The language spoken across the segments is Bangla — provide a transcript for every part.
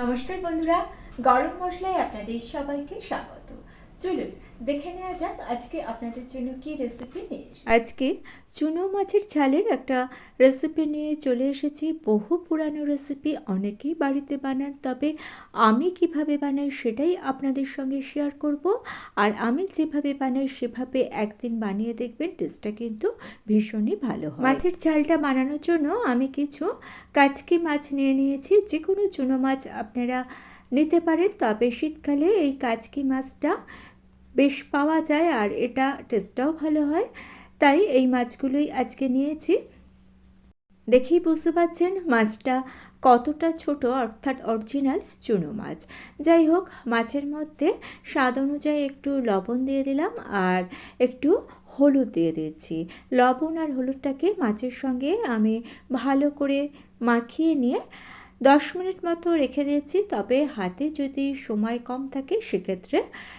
নমস্কার বন্ধুরা গরম মশলায় আপনাদের সবাইকে স্বাগত। চলুন দেখে নেওয়া যাক আজকে আপনাদের জন্য কি রেসিপি নিয়ে আজকে চুনো মাছের ঝালের একটা রেসিপি নিয়ে চলে এসেছি। বহু পুরানো রেসিপি অনেকেই বাড়িতে বানান তবে আমি কীভাবে বানাই সেটাই আপনাদের সঙ্গে শেয়ার করব। আর আমি যেভাবে বানাই সেভাবে একদিন বানিয়ে দেখবেন টেস্টটা কিন্তু ভীষণই ভালো হয়। মাছের ঝালটা বানানোর জন্য আমি কিছু কাচকি মাছ নিয়ে নিয়েছি। যে কোনো চুনো মাছ আপনারা নিতে পারেন তবে শীতকালে এই কাচকি মাছটা বেশ পাওয়া যায় আর এটা টেস্টটাও ভালো হয়। তাই এই মাছগুলোই আজকে নিয়েছি। দেখেই বুঝতে পারছেন মাছটা কতটা ছোট, অর্থাৎ অরিজিনাল চুনো মাছ। যাই হোক, মাছের মধ্যে স্বাদ অনুযায়ী একটু লবণ দিয়ে দিলাম আর একটু হলুদ দিয়ে দিচ্ছি লবণ আর হলুদটাকে মাছের সঙ্গে আমি ভালো করে মাখিয়ে নিয়ে দশ মিনিট মতো রেখে দিয়েছি, তবে হাতে যদি সময় কম থাকে সেক্ষেত্রে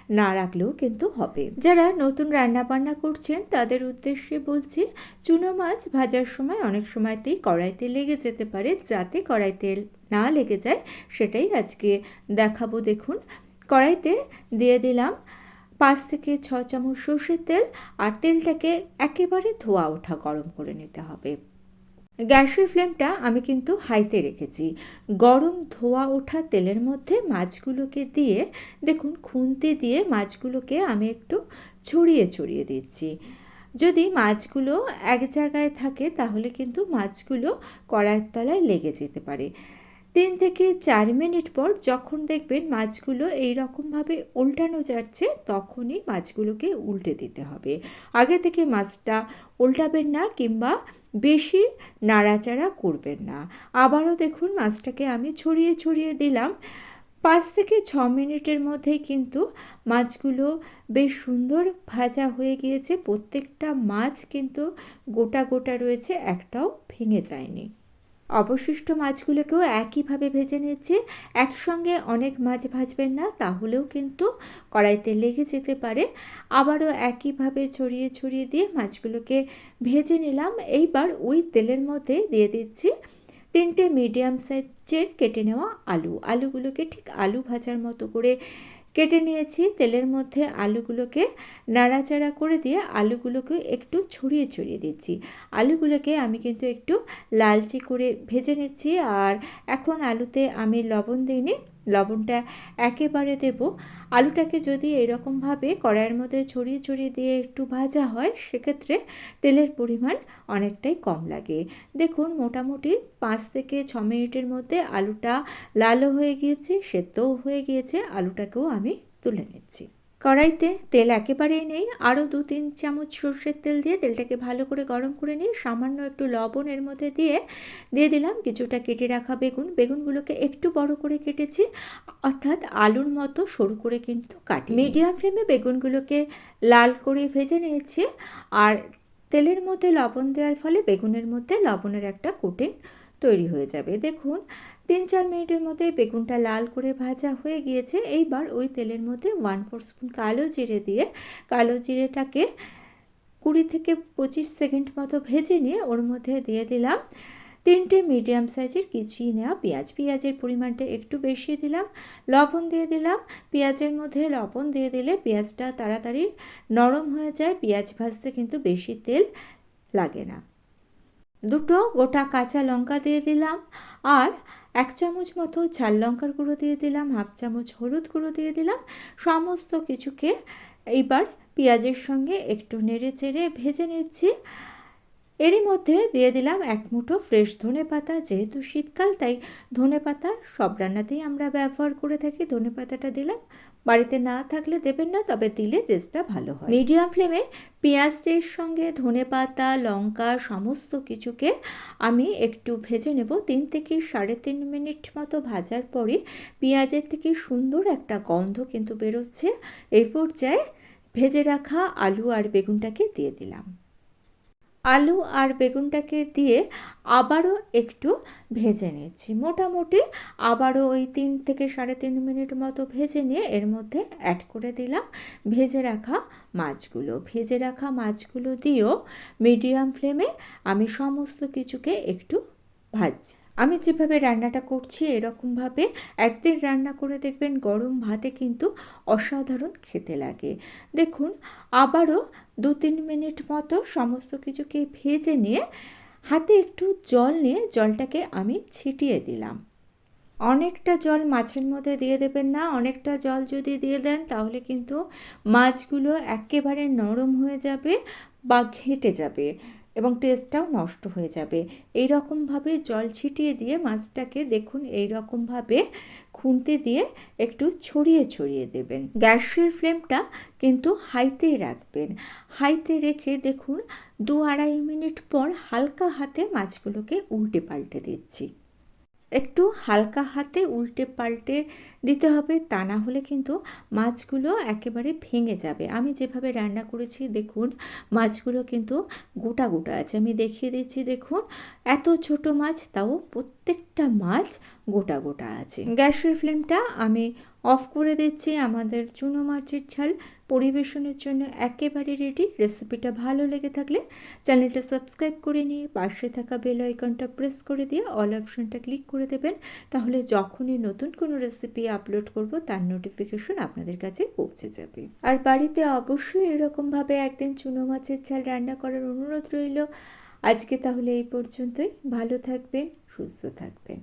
না রাখলেও কিন্তু হবে। যারা নতুন রান্না বান্না করছেন, তাদের উদ্দেশ্যে বলছি, চুনো মাছ ভাজার সময় অনেক সময়তেই কড়াইতে লেগে যেতে পারে, যাতে কড়াইতে না লেগে যায় সেটাই আজকে দেখাবো। দেখুন, কড়াইতে দিয়ে দিলাম পাঁচ থেকে ছ চামচ সর্ষের তেল, আর তেলটাকে একেবারে ধোয়া ওঠা গরম করে নিতে হবে। গ্যাসের ফ্লেমটা আমি কিন্তু হাইতে রেখেছি। গরম ধোয়া ওঠা তেলের মধ্যে মাছগুলোকে দিয়ে, দেখুন, খুন্তি দিয়ে মাছগুলোকে আমি একটু ছড়িয়ে ছড়িয়ে দিচ্ছি। যদি মাছগুলো এক জায়গায় থাকে, তাহলে কিন্তু মাছগুলো কড়াইয়ের তলায় লেগে যেতে পারে। তিন থেকে চার মিনিট পর যখন দেখবেন মাছগুলো এই রকমভাবে উল্টানো যাচ্ছে, তখনই মাছগুলোকে উল্টে দিতে হবে। আগে থেকে মাছটা উল্টাবেন না কিংবা বেশি নাড়াচাড়া করবেন না। আবারও দেখুন মাছটাকে আমি ছড়িয়ে ছড়িয়ে দিলাম। পাঁচ থেকে ছ মিনিটের মধ্যেই কিন্তু মাছগুলো বেশ সুন্দর ভাজা হয়ে গিয়েছে। প্রত্যেকটা মাছ কিন্তু গোটা গোটা রয়েছে, একটাও ভেঙে যায়নি। অবশিষ্ট মাছগুলোকেও একইভাবে ভেজে নিচ্ছে একসঙ্গে অনেক মাছ ভাজবেন না, তাহলেও কিন্তু কড়াইতে লেগে যেতে পারে। আবারও একইভাবে ছড়িয়ে ছড়িয়ে দিয়ে মাছগুলোকে ভেজে নিলাম। এইবার ওই তেলের মধ্যে দিয়ে দিচ্ছি তিনটে মিডিয়াম সাইজের কেটে নেওয়া আলু। আলুগুলোকে ঠিক আলু ভাজার মতো করে কেটে নিয়েছি তেলের মধ্যে আলুগুলোকে নাড়াচাড়া করে দিয়ে আলুগুলোকে একটু ছড়িয়ে ছড়িয়ে দিচ্ছি। আলুগুলোকে আমি কিন্তু একটু লালচে করে ভেজে নিচ্ছি আর এখন আলুতে আমি লবণ দিইনি লবণটা একেবারে দেব। আলুটাকে যদি এরকমভাবে কড়াইয়ের মধ্যে ছড়িয়ে ছড়িয়ে দিয়ে একটু ভাজা হয়, সেক্ষেত্রে তেলের পরিমাণ অনেকটাই কম লাগে। দেখুন, মোটামুটি পাঁচ থেকে ছ মিনিটের মধ্যে আলুটা লালও হয়ে গিয়েছে, সেদ্ধও হয়ে গিয়েছে। আলুটাকেও আমি তুলে নিচ্ছি। কড়াইতে তেল একেবারেই নেই, আরও দু তিন চামচ সর্ষের তেল দিয়ে তেলটাকে ভালো করে গরম করে নিয়ে সামান্য একটু লবণ এর মধ্যে দিয়ে দিয়ে দিলাম কিছুটা কেটে রাখা বেগুন। বেগুনগুলোকে একটু বড় করে কেটেছি, অর্থাৎ আলুর মতো সরু করে কিন্তু কাটি মিডিয়াম ফ্লেমে বেগুনগুলোকে লাল করে ভেজে নিয়েছি, আর তেলের মধ্যে লবণ দেওয়ার ফলে বেগুনের মধ্যে লবণের একটা কোটিং তৈরি হয়ে যাবে। দেখুন তিন চার মিনিটের মধ্যে বেগুনটা লাল করে ভাজা হয়ে গিয়েছে। এইবার ওই তেলের মধ্যে ওয়ান ফোর স্পুন কালো জিরে দিয়ে, কালো জিরেটাকে কুড়ি থেকে পঁচিশ সেকেন্ড মতো ভেজে নিয়ে ওর মধ্যে দিয়ে দিলাম তিনটে মিডিয়াম সাইজের কিচিয়ে নেওয়া পেঁয়াজ। পেঁয়াজের পরিমাণটা একটু বেশি দিলাম, লবণ দিয়ে দিলাম। পেঁয়াজের মধ্যে লবণ দিয়ে দিলে পেঁয়াজটা তাড়াতাড়ি নরম হয়ে যায়। পেঁয়াজ ভাজতে কিন্তু বেশি তেল লাগে না। দুটো গোটা কাঁচা লঙ্কা দিয়ে দিলাম আর এক চামচ মতো ঝাল লঙ্কার গুঁড়ো দিয়ে দিলাম, হাফ চামচ হলুদ গুঁড়ো দিয়ে দিলাম। সমস্ত কিছুকে এইবার পেঁয়াজের সঙ্গে একটু নেড়ে চেড়ে ভেজে নিচ্ছি। এরই মধ্যে দিয়ে দিলাম এক মুঠো ফ্রেশ ধনে পাতা, যেহেতু শীতকাল, তাই ধনে পাতা সব রান্নাতেই আমরা ব্যবহার করে থাকি। ধনে পাতাটা দিলাম। বাড়িতে না থাকলে দেবেন না, তবে দিলে টেস্টটা ভালো হয়। মিডিয়াম ফ্লেমে পেঁয়াজের সঙ্গে ধনে পাতা, লঙ্কা সমস্ত কিছুকে আমি একটু ভেজে নেব। তিন থেকে সাড়ে তিন মিনিট মতো ভাজার পরে পেঁয়াজের থেকে সুন্দর একটা গন্ধ কিন্তু বেরোচ্ছে। এই পর্যায়ে ভেজে রাখা আলু আর বেগুনটাকে দিয়ে দিলাম। আলু আর বেগুনটাকে দিয়ে আবারও একটু ভেজে নিচ্ছি। মোটামুটি আবারও ওই তিন থেকে সাড়ে তিন মিনিট মতো ভেজে নিয়ে এর মধ্যে অ্যাড করে দিলাম ভেজে রাখা মাছগুলো। ভেজে রাখা মাছগুলো দিয়েও মিডিয়াম ফ্লেমে আমি সমস্ত কিছুকে একটু ভাজছি। আমি যেভাবে রান্নাটা করছি এরকমভাবে একদিন রান্না করে দেখবেন গরম ভাতে কিন্তু অসাধারণ খেতে লাগে। দেখুন, আবারও দু তিন মিনিট মতো সমস্ত কিছুকে ভেজে নিয়ে হাতে একটু জল নিয়ে জলটাকে আমি ছিটিয়ে দিলাম। অনেকটা জল মাছের মধ্যে দিয়ে দেবেন না, অনেকটা জল যদি দিয়ে দেন তাহলে কিন্তু মাছগুলো একেবারে নরম হয়ে যাবে বা ঘেঁটে যাবে। এবং টেস্টটাও নষ্ট হয়ে যাবে। এই রকমভাবে জল ছিটিয়ে দিয়ে মাছটাকে দেখুন এই রকমভাবে খুন্তি দিয়ে একটু ছড়িয়ে ছড়িয়ে দেবেন। গ্যাসের ফ্লেমটা কিন্তু হাইতে রাখবেন। হাইতে রেখে দেখুন, দু আড়াই মিনিট পর হালকা হাতে মাছগুলোকে উল্টে পাল্টে দিচ্ছি। একটু হালকা হাতে উল্টে পাল্টে দিতে হবে, তা না হলে কিন্তু মাছগুলো একেবারে ভেঙে যাবে। আমি যেভাবে রান্না করেছি, দেখুন, মাছগুলো কিন্তু গোটা গোটা আছে। আমি দেখিয়ে দিচ্ছি, দেখুন, এত ছোট মাছ, তাও প্রত্যেকটা মাছ গোটা গোটা আছে। গ্যাসের ফ্লেমটা আমি অফ করে দিচ্ছি আমাদের চুনো মাছের ঝাল। পরিবেশনের জন্য একেবারে রেডি রেসিপিটা ভালো লেগে থাকলে চ্যানেলটা সাবস্ক্রাইব করে নিয়ে পাশে থাকা বেল আইকনটা প্রেস করে দিয়ে অল অপশনটা ক্লিক করে দেবেন। তাহলে যখনই নতুন কোনো রেসিপি আপলোড করব, তার নোটিফিকেশন আপনাদের কাছে পৌঁছে যাবে। আর বাড়িতে অবশ্যই এরকমভাবে একদিন চুনো মাছের ঝাল রান্না করার অনুরোধ রইল। আজকে তাহলে এই পর্যন্তই। ভালো থাকবেন, সুস্থ থাকবেন।